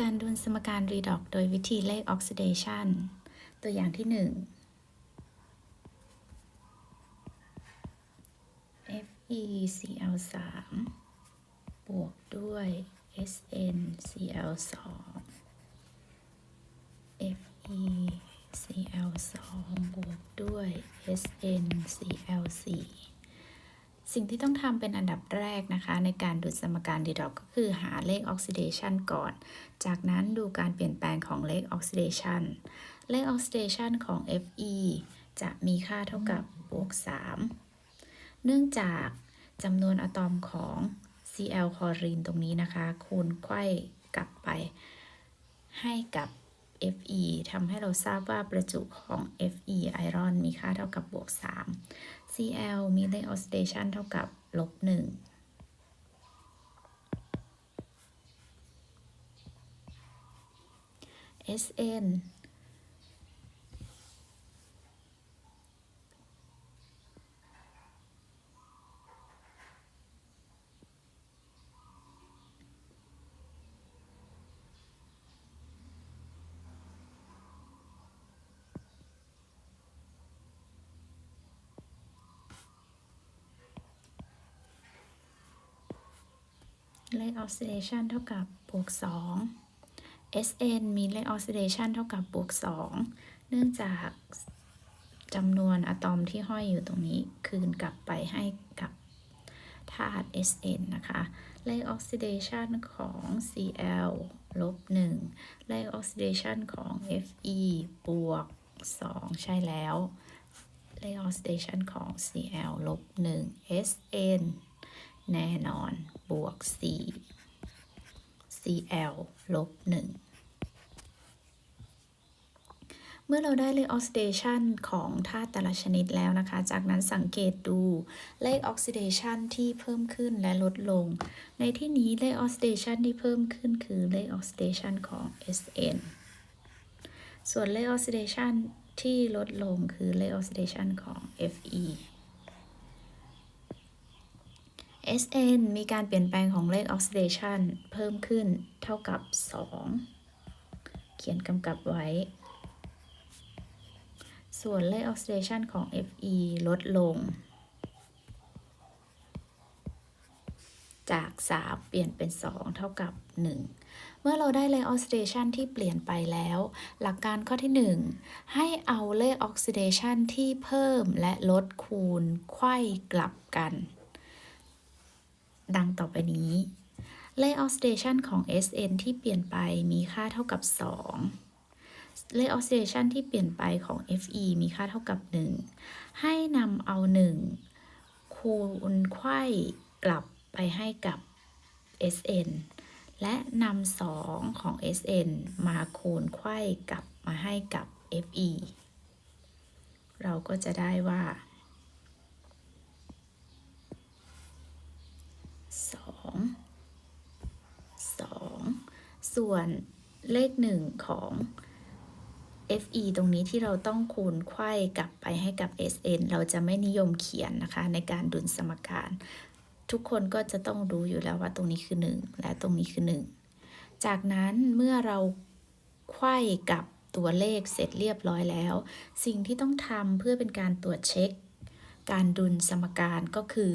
การดุลสมการรีดอกโดยวิธีเลขออกซิเดชันตัวอย่างที่ 1 FeCl3 บวกด้วย SnCl2 FeCl2 บวกด้วย SnCl4 สิ่งที่ต้องทำเป็นอันดับแรกนะคะ ในการดูสมการดีดอกก็คือหาเลขออกซิเดชันก่อน จากนั้นดูการเปลี่ยนแปลงของเลขออกซิเดชันเลขออกซิเดชันของ Fe จะมีค่าเท่ากับบวก 3 เนื่องจากจำนวนอะตอมของ Cl คลอรีนตรงนี้นะคะ คูณไขว้กลับไป ให้กับ Fe ทำให้เราทราบว่าประจุของ Fe ไอรอนมีค่าเท่ากับบวก 3 Cl มีเลขออกซิเดชันเท่ากับลบหนึ่งเอสเอ็น เดชันเท่ากับบวก 2 Sn มีเลขออกซิเดชันเท่ากับบวก 2 เนื่องจากจำนวนอะตอมที่ห้อยอยู่ตรงนี้คืนกลับไปให้กับธาตุ Sn นะคะ เลขออกซิเดชันของ Cl ลบ 1 เลขออกซิเดชันของ Fe บวก 2 ใช่แล้ว เลขออกซิเดชันของ Cl ลบ 1 Sn แน่นอน บวก 4 Cl ลบ 1 เมื่อเราได้เลขออกซิเดชันของธาตุแต่ละชนิดแล้วนะคะ จากนั้นสังเกตดูเลขออกซิเดชันที่เพิ่มขึ้นและลดลง ในที่นี้เลขออกซิเดชันที่เพิ่มขึ้นคือเลขออกซิเดชันของ Sn ส่วนเลขออกซิเดชันที่ลดลงคือเลขออกซิเดชันของ Fe Sn มีการเปลี่ยนแปลงของเลขออกซิเดชันเพิ่มขึ้นเท่ากับ 2 เขียนกำกับไว้ ส่วนเลขออกซิเดชันของ Fe ลดลง จาก 3 เปลี่ยนเป็น 2 เท่ากับ 1 เมื่อเราได้เลขออกซิเดชันที่เปลี่ยนไปแล้ว หลักการข้อที่ 1 ให้เอาเลขออกซิเดชันที่เพิ่มและลดคูณไขว้กลับกัน ดังต่อไปนี้เลขออกซิเดชันของ Sn ที่เปลี่ยนไปมีค่าเท่ากับ2เลขออกซิเดชันที่เปลี่ยนไปของ Fe มีค่าเท่ากับ 1 ให้นำเอา 1 คูณไขว้กลับไปให้กับ Sn และนำ2ของ Sn มาคูณไขว้กลับมาให้กับ Fe เราก็จะได้ว่า สองส่วนเลขหนึ่งของ fe ตรงนี้ที่เราต้องคูณไขว้กลับไปให้กับ sn เราจะไม่นิยมเขียนนะคะ ในการดุลสมการ ทุกคนก็จะต้องรู้อยู่แล้วว่าตรงนี้คือ 1 และตรงนี้คือ 1 จากนั้นเมื่อเราไขว้กับตัวเลขเสร็จเรียบร้อยแล้ว สิ่งที่ต้องทำเพื่อเป็นการตรวจเช็ค การดุลสมการก็คือ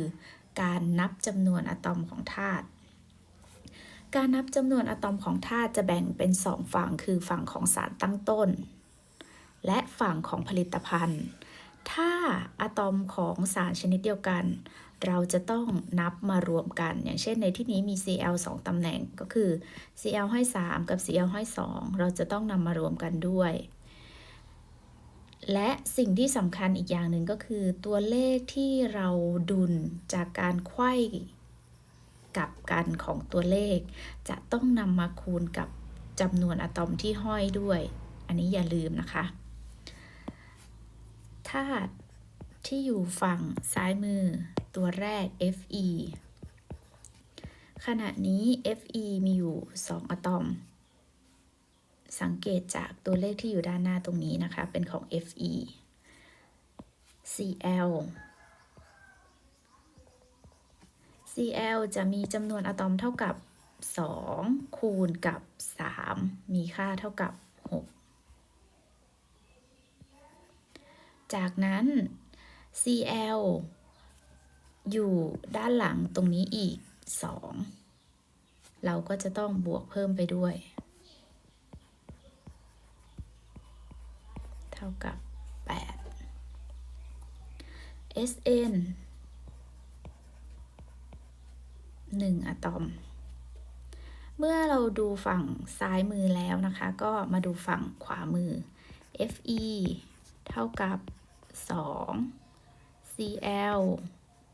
การนับจำนวนอะตอมของธาตุการนับจำนวนอะตอมของธาตุจะแบ่งเป็นสองฝั่งคือฝั่งของสารตั้งต้น และฝั่งของผลิตภัณฑ์ ถ้าอะตอมของสารชนิดเดียวกัน เราจะต้องนับมารวมกัน อย่างเช่นในที่นี้มี Cl 2ตำแหน่งก็คือ Cl ให้3กับ Cl ให้2เราจะต้องนำมารวมกันด้วย และสิ่งที่สำคัญอีกอย่างหนึ่งก็คือ ตัวเลขที่เราดุลจากการไขว้กับกันของตัวเลข จะต้องนำมาคูณกับจำนวนอะตอมที่ห้อยด้วย อันนี้อย่าลืมนะคะธาตุที่อยู่ฝั่งซ้ายมือตัวแรก Fe ขณะนี้ Fe มีอยู่ 2 อะตอม สังเกตจากตัวเลขที่อยู่ด้านหน้าตรงนี้นะคะ เป็นของ Fe Cl Cl จะมีจำนวนอะตอมเท่ากับ 2 คูณกับ 3 มีค่าเท่ากับ 6 จากนั้น Cl อยู่ด้านหลังตรงนี้อีก 2 เราก็จะต้องบวกเพิ่มไปด้วย เท่ากับ 8 Sn 1 อะตอม เมื่อเราดูฝั่งซ้ายมือแล้วนะคะ ก็มาดูฝั่งขวามือ Fe เท่ากับ 2 Cl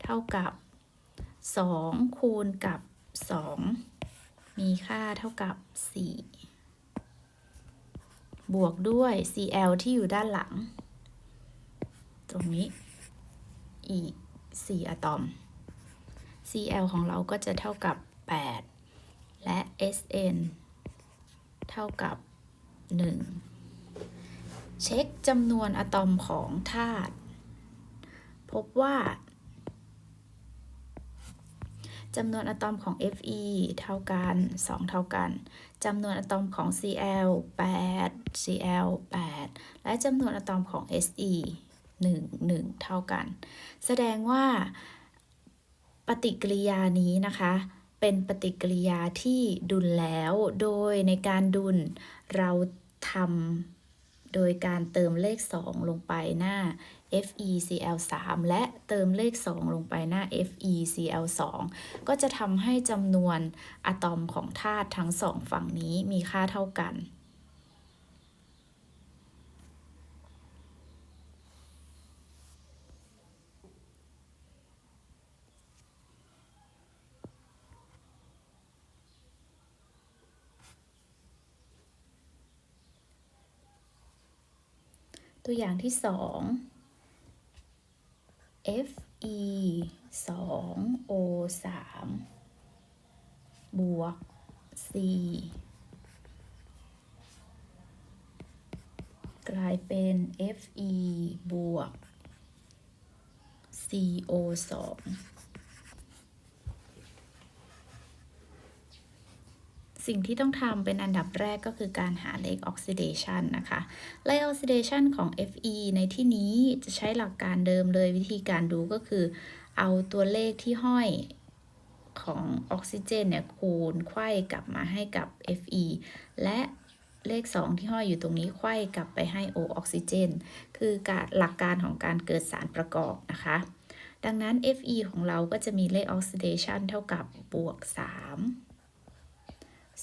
เท่ากับ 2 คูณกับ 2 มีค่าเท่ากับ 4 บวกด้วย Cl ที่อยู่ด้านหลัง ตรงนี้ อีก 4 อะตอม Cl ของเราก็จะเท่ากับ 8 และ Sn เท่ากับ 1 เช็คจำนวนอะตอมของธาตุ พบว่าจำนวนอะตอมของ Fe เท่ากัน 2 เท่ากัน จำนวนอะตอมของ Cl 8 Cl 8 และจำนวนอะตอมของ Se 1 1 เท่ากัน แสดงว่าปฏิกิริยานี้นะคะ เป็นปฏิกิริยาที่ดุลแล้ว โดยในการดุลเราทำโดยการเติมเลข 2 ลงไปหน้า FeCl3 และเติมเลข 2 ลงไปหน้า FeCl2 ก็จะทำให้จำนวนอะตอมของธาตุทั้งสองฝั่งนี้มีค่าเท่ากัน ตัวอย่างที่สอง F E 2 O 3บวก C กลายเป็น F E บวก C O 2 สิ่งที่ต้องทำเป็นอันดับแรกก็คือการหาเลขออกซิเดชันนะคะเลขออกซิเดชันของ Fe ในที่นี้จะใช้หลักการเดิมเลยวิธีการดูก็คือ เอาตัวเลขที่ห้อยของออกซิเจนเนี่ยคูณไขว้กลับมาให้กับ Fe และเลข 2 ที่ห้อยอยู่ตรงนี้ไขว้กลับไปให้ O ออกซิเจน คือการหลักการของการเกิดสารประกอบนะคะ ดังนั้น Fe ของเราก็จะมีเลขออกซิเดชันเท่ากับบวก 3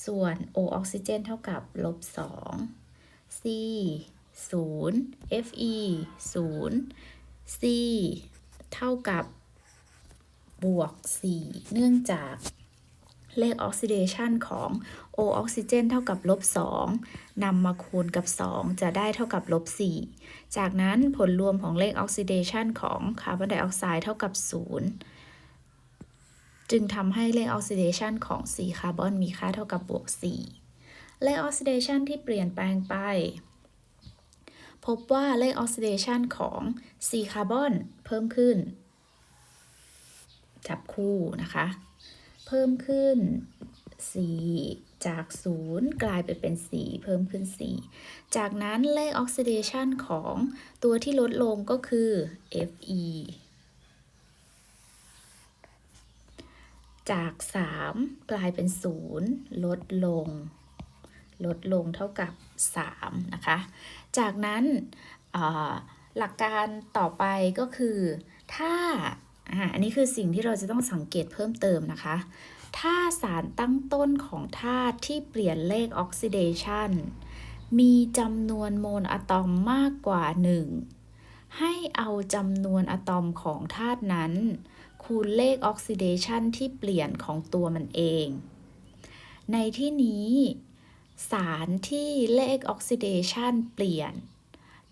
ส่วน O ออกซิเจนเท่ากับลบ2 C 0 Fe 0 C เท่ากับบวก 4 เนื่องจากเลขออกซิเดชันของ O ออกซิเจนเท่ากับลบ2นำมาคูณกับ 2 จะได้เท่ากับลบ4จากนั้นผลรวมของเลขออกซิเดชันของคาร์บอนไดออกไซด์เท่ากับ 0 จึงทำให้เลขออกซิเดชันของ4คาร์บอนมีค่าเท่ากับบวก 4 เลขออกซิเดชันที่เปลี่ยนแปลงไป พบว่าเลขออกซิเดชันของ4คาร์บอนเพิ่มขึ้น จับคู่นะคะ เพิ่มขึ้น 4 จาก 0 กลายไปเป็น 4 เพิ่มขึ้น 4 จากนั้นเลขออกซิเดชันของตัวที่ลดลงก็คือ Fe จาก 3 กลายเป็น 0 ลดลง ลดลงเท่ากับ 3 นะคะ จากนั้นหลักการต่อไปก็คือถ้าอันนี้คือสิ่งที่เราจะต้องสังเกตเพิ่มเติมนะคะ ถ้าสารตั้งต้นของธาตุที่เปลี่ยนเลขออกซิเดชันมีจำนวนโมลอะตอมมากกว่า 1 ให้เอาจำนวนอะตอมของธาตุนั้น คูณเลขออกซิเดชันที่เปลี่ยนของตัวมันเอง ในที่นี้สารที่เลขออกซิเดชันเปลี่ยน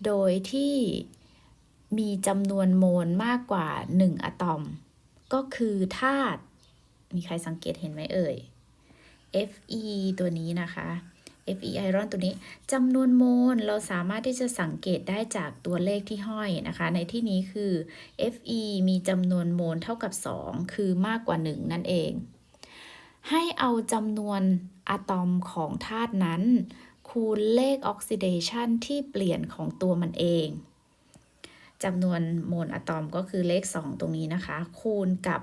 โดยที่มีจำนวนโมลมากกว่า 1 อะตอม ก็คือธาตุ มีใครสังเกตเห็นไหมเอ่ย Fe ตัวนี้นะคะ Fe ไอรอนตัวนี้จำนวนโมลเราสามารถที่จะสังเกตได้จากตัวเลขที่ห้อยนะคะ ในที่นี้คือ Fe มีจำนวนโมลเท่ากับ 2 คือมากกว่า 1 นั่นเอง ให้เอาจำนวนอะตอมของธาตุนั้น คูณเลขออกซิเดชันที่เปลี่ยนของตัวมันเองจำนวนโมลอะตอมก็คือเลข 2 ตรงนี้นะคะ คูณกับ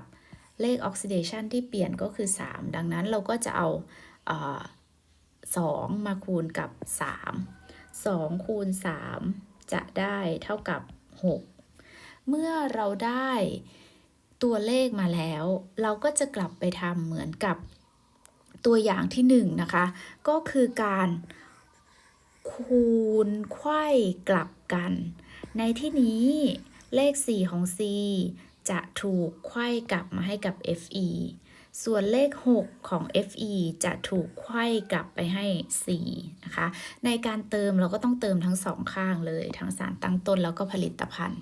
เลขออกซิเดชันที่เปลี่ยนก็คือ 3 ดังนั้นเราก็จะเอาเอ 2 มาคูณกับ 3 2 คูณ 3 จะได้เท่ากับ 6 เมื่อเราได้ตัวเลขมาแล้ว เราก็จะกลับไปทำเหมือนกับตัวอย่างที่ 1 นะคะ ก็คือการคูณไขว้กลับกัน ในที่นี้เลข 4 ของ C จะถูกไขว้กลับมาให้กับ FE ส่วนเลข 6 ของ FE จะถูกไขว้กลับไปให้ C นะคะ ในการเติมเราก็ต้องเติมทั้งสองข้างเลย ทั้งสารตั้งต้นแล้วก็ผลิตภัณฑ์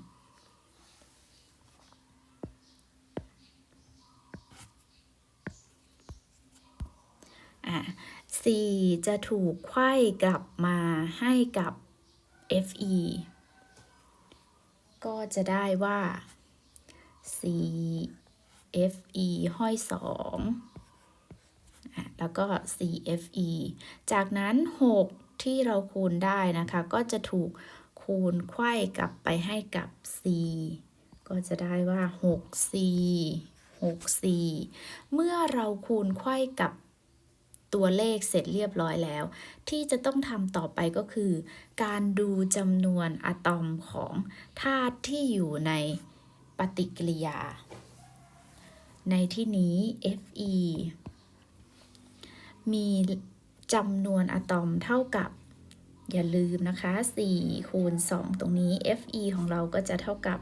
อะ C จะถูกไขว้กลับมาให้กับ FE ก็จะได้ว่า C FE ห้อยสองแล้วก็ CFE จากนั้น 6 ที่เราคูณได้นะคะ ก็จะถูกคูณไขว้กลับไปให้กับ C ก็จะได้ว่า 6C 6C เมื่อเราคูณไขว้กับตัวเลขเสร็จเรียบร้อยแล้ว ที่จะต้องทำต่อไปก็คือ การดูจำนวนอะตอมของธาตุที่อยู่ในปฏิกิริยา ในที่นี้ Fe มีจำนวนอะตอมเท่ากับ อย่าลืมนะคะ 4 คูณ 2 ตรงนี้ Fe ของเราก็จะเท่ากับ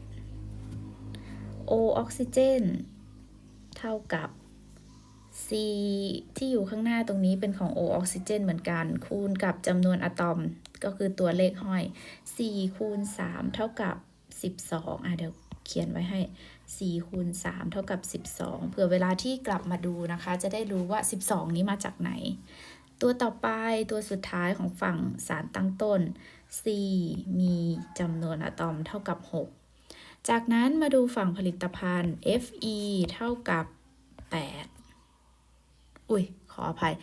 8 O ออกซิเจน เท่ากับ C ที่อยู่ข้างหน้าตรงนี้เป็นของ O ออกซิเจนเหมือนกัน คูณกับจำนวนอะตอมก็คือตัวเลขห้อย 4 คูณ 3 เท่ากับ 12 อะเดี๋ยวเขียนไว้ให้ 4คูณ3เท่ากับ 12 เผื่อเวลาที่กลับมาดูนะคะ จะได้รู้ว่า 12 นี้มาจากไหน ตัวต่อไปตัวสุดท้ายของฝั่งสารตั้งต้น C มีจำนวนอะตอมเท่ากับ 6 จากนั้นมาดูฝั่งผลิตภัณฑ์ Fe เท่ากับ 8 อุ้ย ขออภัย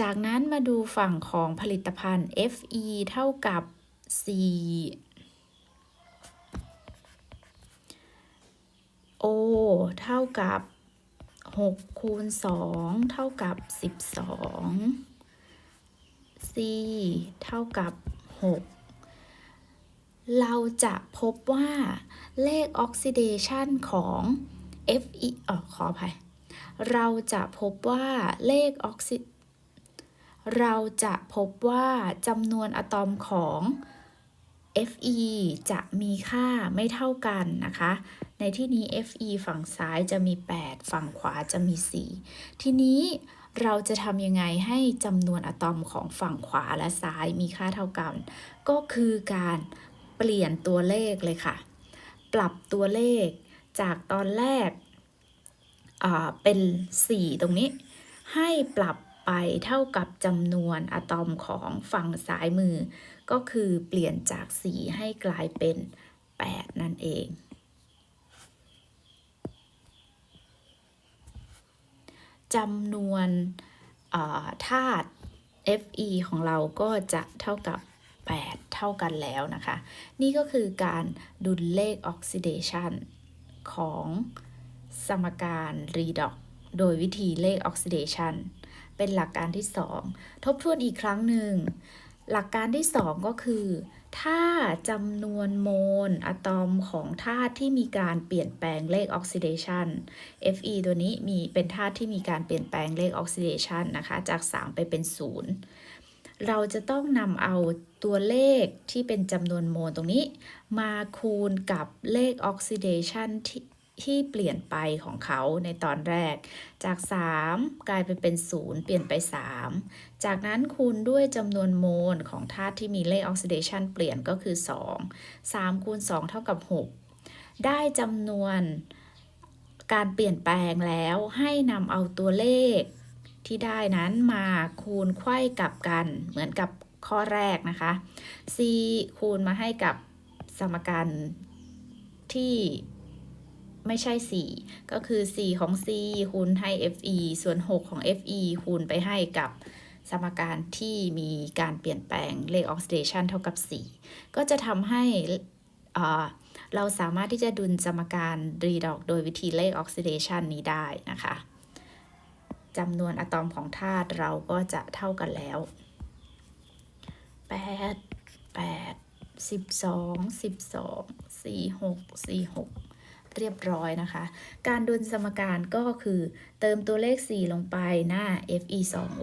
จากนั้นมาดูฝั่งของผลิตภัณฑ์ Fe เท่ากับ 4 O เท่ากับ 6 คูณ 2 เท่ากับ 12 C เท่ากับ 6 เราจะพบว่าเลขออกซิเดชันของ Fe อ๋อขออภัย เราจะพบว่าเลขออกซิเราจะพบว่าจำนวนอะตอมของ Fe จะมีค่าไม่เท่ากันนะคะ ในที่นี้ Fe ฝั่งซ้ายจะมี 8 ฝั่งขวาจะมี 4 ทีนี้เราจะทำยังไงให้จำนวนอะตอมของฝั่งขวาและซ้ายมีค่าเท่ากัน ก็คือการเปลี่ยนตัวเลขเลยค่ะ ปรับตัวเลขจากตอนแรกอ่าเป็น 4 ตรงนี้ ให้ปรับไปเท่ากับจำนวนอะตอมของฝั่งซ้ายมือ ก็คือเปลี่ยนจาก 4 ให้กลายเป็น 8 นั่นเอง จำนวนธาตุ Fe ของเราก็จะเท่ากับ 8 เท่ากันแล้วนะคะ นี่ก็คือการดุลเลขออกซิเดชันของสมการรีดอกโดยวิธีเลขออกซิเดชันเป็นหลักการที่ 2 ทบทวนอีกครั้งหนึ่ง หลักการที่ 2 ก็คือ ถ้าจำนวนโมลอะตอมของธาตุที่มีการเปลี่ยนแปลงเลขออกซิเดชัน Fe ตัวนี้มีเป็นธาตุที่มีการเปลี่ยนแปลงเลขออกซิเดชันนะคะ จาก 3 ไปเป็น 0 เราจะต้องนำเอาตัวเลขที่เป็นจำนวนโมลตรงนี้ มาคูณกับเลขออกซิเดชันที่ ที่เปลี่ยนไปของเขาในตอนแรก จาก 3 กลายไปเป็น 0 เปลี่ยนไป 3 จากนั้นคูณด้วยจำนวนโมลของธาตุที่มีเลขออกซิเดชันเปลี่ยนก็คือ 2 3 คูณ 2 เท่ากับ 6 ได้จำนวนการเปลี่ยนแปลงแล้วให้นำเอาตัวเลขที่ได้นั้นมาคูณไขว้กลับกันเหมือนกับข้อแรกนะคะ c คูณมาให้กับสมการที่ ไม่ใช่ 4 ก็คือ 4 ของ C คูณให้ Fe ส่วน 6 ของ Fe คูณไปให้กับสมการที่มีการเปลี่ยนแปลงเลขออกซิเดชันเท่ากับ 4 ก็จะทำให้เราสามารถที่จะดุลสมการรีดอกโดยวิธีเลขออกซิเดชันนี้ได้นะคะจำนวนอะตอมของธาตุเราก็จะเท่ากันแล้ว 8 8 12 12 46 46 เรียบร้อยนะคะ การดุลสมการก็คือเติมตัวเลข 4 ลงไปหน้า Fe 2 O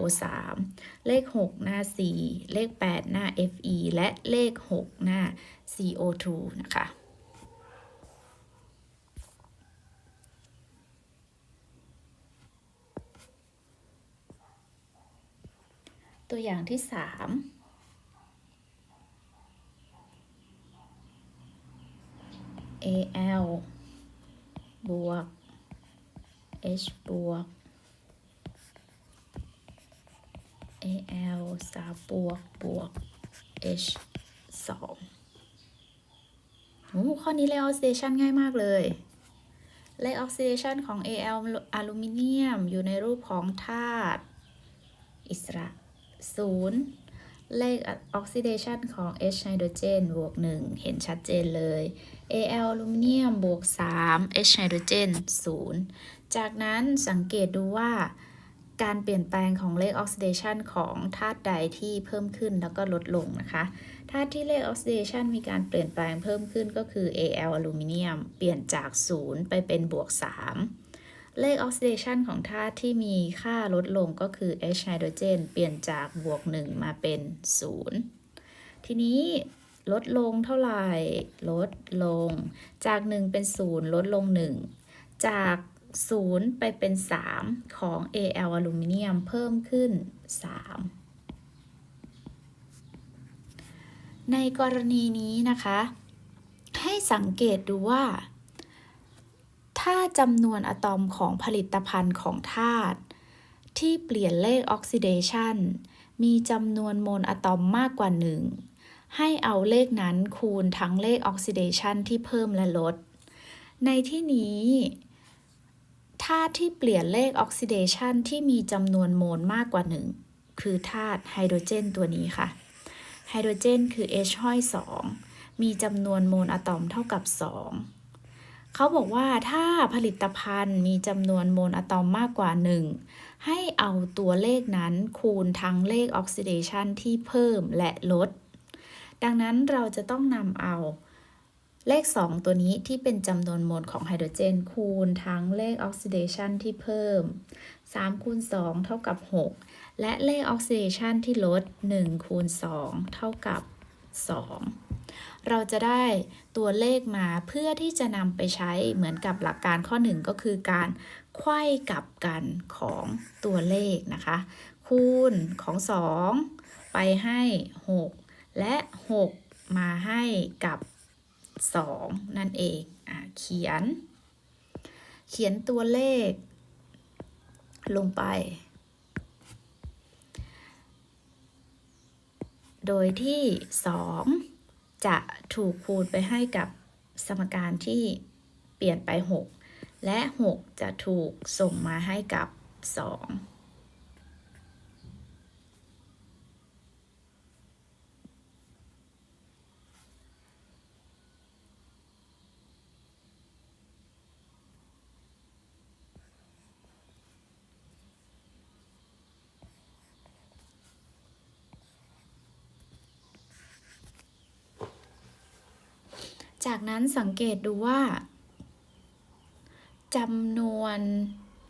3เลข 6 หน้า 4 เลข 8 หน้า Fe และเลข 6 หน้า CO2 นะคะตัวอย่างที่ 3 AL บวก H บวก AL สามบวกบวก H สองโอ้ข้อนี้เล y oxidation ง่ายมากเลยเล y oxidation ของ AL อลูมิเนียมอยู่ในรูปของธาตุอิสระศูนย์เลขออกซิเดชันของ H ไฮโดรเจนบวก1 เห็นชัดเจนเลย Al อลูมิเนียมบวก 3 H ไฮโดรเจน0 จากนั้นสังเกตดูว่า การเปลี่ยนแปลงของเลขออกซิเดชันของธาตุใดที่เพิ่มขึ้นแล้วก็ลดลงนะคะธาตุที่เลขออกซิเดชันมีการเปลี่ยนแปลงเพิ่มขึ้นก็คือ Al อลูมิเนียมเปลี่ยนจาก 0 ไปเป็นบวก 3เลขออกซิเดชันของธาตุที่มีค่าลดลงก็คือ H ไฮโดรเจนเปลี่ยนจากบวก 1 มาเป็น 0 ทีนี้ ลดลงเท่าไหร่ ลดลง จาก 1 เป็น 0 ลดลง 1 จาก 0 ไปเป็น 3 ของ Al อลูมิเนียมเพิ่มขึ้น 3 ในกรณีนี้นะคะ ให้สังเกตดูว่า ถ้าจำนวนอะตอมของผลิตภัณฑ์ของธาตุที่เปลี่ยนเลขออกซิเดชันมีจำนวนโมลอะตอมมากกว่า 1 ให้เอาเลขนั้นคูณทั้งเลขออกซิเดชันที่เพิ่มและลด ในที่นี้ธาตุที่เปลี่ยนเลขออกซิเดชันที่มีจำนวนโมลมากกว่า 1 คือธาตุไฮโดรเจนตัวนี้ค่ะ ไฮโดรเจนคือ H ห้อย 2 มีจำนวนโมลอะตอมเท่ากับ 2 เขาบอกว่าถ้าผลิตภัณฑ์มีจำนวนโมลอะตอมมากกว่า 1 ให้เอาตัวเลขนั้นคูณทั้งเลขออกซิเดชันที่เพิ่มและลด ดังนั้นเราจะต้องนำเอาเลข 2 ตัวนี้ที่เป็นจำนวนโมลของไฮโดรเจน คูณทั้งเลขออกซิเดชันที่เพิ่ม 3 คูณ 2 เท่ากับ 6 และเลขออกซิเดชันที่ลด 1 คูณ 2 เท่ากับ 2 เราจะได้ตัวเลขมาเพื่อที่จะนำไปใช้เหมือนกับหลักการข้อ 1 ก็คือการไขว้กลับกันของตัวเลขนะคะ คูณของ 2 ไปให้ 6 และ 6 มาให้กับ 2 นั่นเองอะเขียน เขียนตัวเลข ลงไป โดยที่ 2 จะถูกคูณไปให้กับสมการที่เปลี่ยนไป 6 และ 6 จะถูกส่งมาให้กับ 2 จากนั้นสังเกตดูว่าจำนวน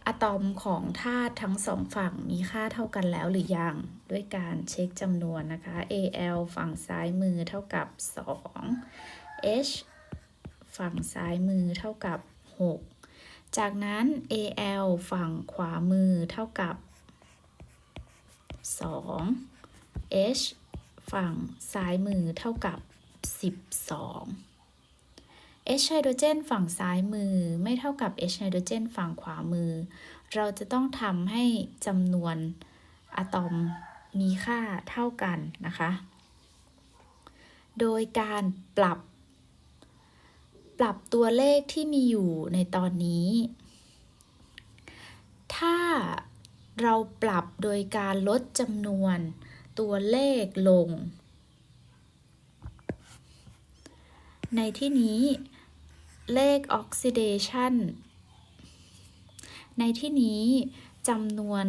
อะตอมของธาตุทั้งสองฝั่งมีค่าเท่ากันแล้วหรือยัง ด้วยการเช็คจำนวนนะคะ Al ฝั่งซ้ายมือเท่ากับ 2 H ฝั่งซ้ายมือเท่ากับ 6 จากนั้น Al ฝั่งขวามือเท่ากับ 2 H ฝั่งซ้ายมือเท่ากับ 12 H ไฮโดรเจนฝั่งซ้ายมือไม่เท่ากับ H ไฮโดรเจนฝั่งขวามือ เราจะต้องทำให้จำนวนอะตอมมีค่าเท่ากันนะคะ โดยการปรับ ปรับตัวเลขที่มีอยู่ในตอนนี้ ถ้าเราปรับโดยการลดจำนวนตัวเลขลง ในที่นี้ เลขออกซิเดชันในที่นี้จำนวน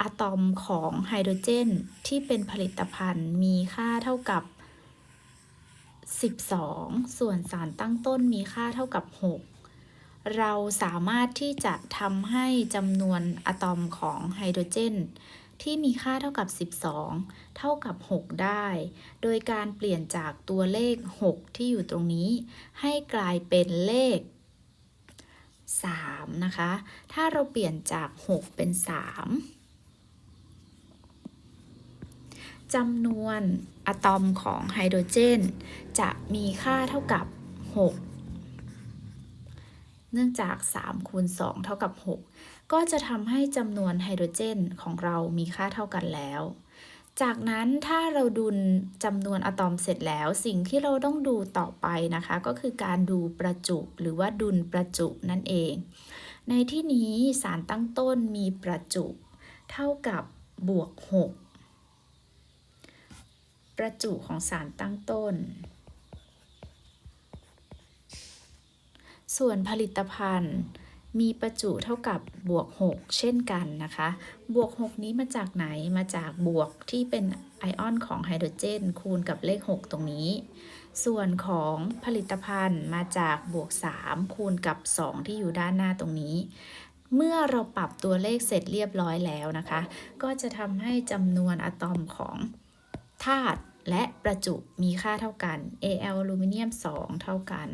อะตอมของไฮโดรเจนที่เป็นผลิตภัณฑ์มีค่าเท่ากับ 12 ส่วนสารตั้งต้นมีค่าเท่ากับ 6 เราสามารถที่จะทำให้จำนวนอะตอมของไฮโดรเจน ที่มีค่าเท่ากับ 12 เท่ากับ 6 ได้ โดยการเปลี่ยนจากตัวเลข 6 ที่อยู่ตรงนี้ ให้กลายเป็นเลข 3 นะคะ ถ้าเราเปลี่ยนจาก 6 เป็น 3จำนวนอะตอมของไฮโดรเจน จะมีค่าเท่ากับ 6 เนื่องจาก 3 คูณ 2 เท่ากับ 6 ก็จะทำให้จำนวนไฮโดรเจนของเรามีค่าเท่ากันแล้ว จากนั้นถ้าเราดุลจำนวนอะตอมเสร็จแล้ว สิ่งที่เราต้องดูต่อไปนะคะ ก็คือการดูประจุหรือว่าดุลประจุนั่นเอง ในที่นี้สารตั้งต้นมีประจุ เท่ากับบวก 6 ประจุของสารตั้งต้นส่วนผลิตภัณฑ์ มีประจุเท่ากับบวก 6 เช่นกันนะคะ บวก 6 นี้มาจากไหน มาจากบวกที่เป็นไอออนของไฮโดรเจน คูณกับเลข 6 ตรงนี้ ส่วนของผลิตภัณฑ์มาจากบวก 3 คูณกับ 2 ที่อยู่ด้านหน้าตรงนี้ เมื่อเราปรับตัวเลขเสร็จเรียบร้อยแล้วนะคะ ก็จะทำให้จำนวนอะตอมของธาตุและประจุมีค่าเท่ากัน Al อลูมิเนียม 2 เท่ากัน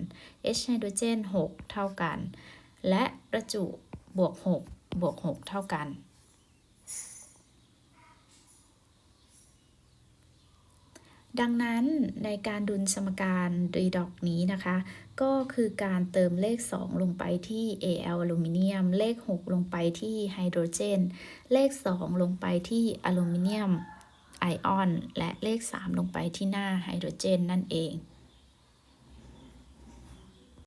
H ไฮโดรเจน 6 เท่ากัน และประจุบวก6บวก6เท่ากัน ดังนั้นในการดุลสมการรีดอกนี้นะคะ ก็คือการเติมเลข 2 ลงไปที่ Al อลูมิเนียม เลข 6 ลงไปที่ไฮโดรเจน เลข 2 ลงไปที่อลูมิเนียมไอออน และเลข 3 ลงไปที่หน้าไฮโดรเจนนั่นเอง